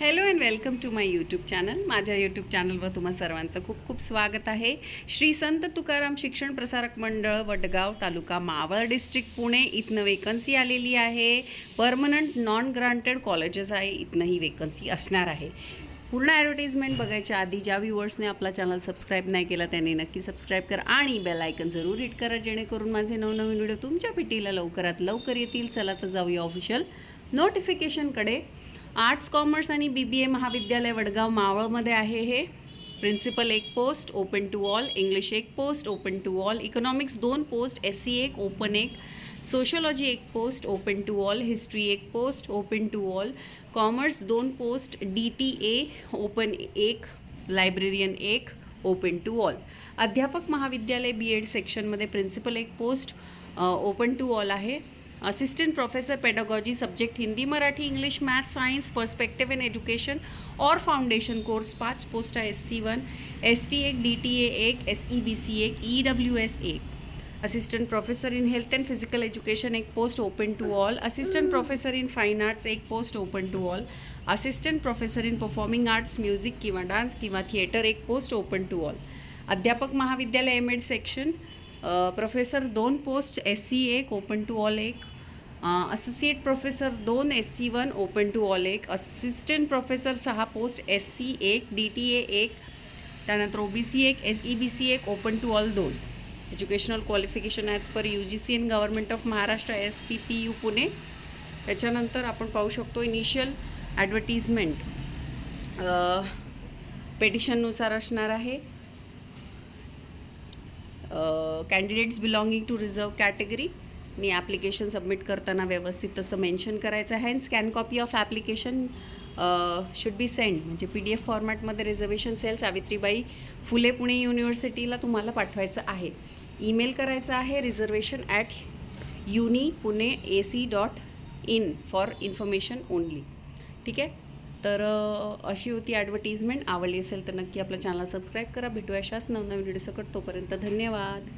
Hello and welcome to my YouTube channel माझ्या YouTube चॅनलवर तुम्हा सर्वांचं खूप खूप स्वागत आहे. श्री संत तुकाराम शिक्षण प्रसारक मंडळ वडगाव तालुका मावळ डिस्ट्रिक्ट पुणे. इथनं वेकन्सी आलेली आहे. परमनंट नॉन ग्रांटेड कॉलेजेस आहे. इथनं ही वेकन्सी असणार आहे. पूर्ण ॲडव्हर्टाईजमेंट बघायच्या आधी ज्या व्ह्युअर्सने आपला चॅनल सबस्क्राईब नाही केला त्यांनी नक्की सबस्क्राईब करा आणि बेल आयकन जरूर हिट करा जेणेकरून माझे नवनवीन व्हिडिओ तुमच्या पिटीला लवकरात लवकर येतील. चला तर जाऊया ऑफिशियल नोटिफिकेशनकडे आर्ट्स कॉमर्स आणि बी बी ए महाविद्यालय वडगाव मावळमध्ये आहे हे. प्रिन्सिपल एक post open to all English एक post open to all economics दोन पोस्ट एस सी एक ओपन एक सोशोलॉजी एक post open to all history एक post open to all commerce दोन post D T A open एक librarian एक open to all अध्यापक महाविद्यालय बी एड सेक्शनमध्ये प्रिन्सिपल एक पोस्ट ओपन टू ऑल आहे. Assistant professor pedagogy subject Hindi Marathi English math science perspective in education और foundation course पाच पोस्ट आहे S C one S T एक डी टी ए एक एस ई बी सी एक E W S एक। Assistant professor in health and physical education एक post open to all assistant professor in fine arts एक post open to all assistant professor in performing arts music किंवा dance किंवा theatre एक post open to all अध्यापक महाविद्यालय M Ed section professor दोन post S C एक open to all एक। Associate professor दोन S C one open to all एक असिस्टंट प्रोफेसर सहा पोस्ट एस सी एक डी टी ए एक त्यानंतर ओ बी सी एक एस ई बी सी एक ओपन टू ऑल दोन. Educational qualification as per U G C and government of Maharashtra S P P U Pune त्याच्यानंतर आपण पाहू शकतो इनिशियल ॲडव्हर्टिजमेंट पेटिशननुसार असणार आहे. Candidates belonging to reserve category me application submit करताना व्यवस्थित तसं मेन्शन करायचं आहे. And scan copy of application should be send म्हणजे पी डी एफ फॉर्मॅटमध्ये रिझर्वेशन सेल सावित्रीबाई फुले पुणे युनिव्हर्सिटीला तुम्हाला पाठवायचं आहे. ईमेल करायचं आहे reservation at uni Pune A C dot in for information only ठीक आहे? तर अशी होती ॲडव्हर्टिजमेंट आवडली असेल तर नक्की आपल्या चॅनल सबस्क्राईब करा. भेटूया अशाच नवनवीन व्हिडिओ सकट तोपर्यंत. धन्यवाद.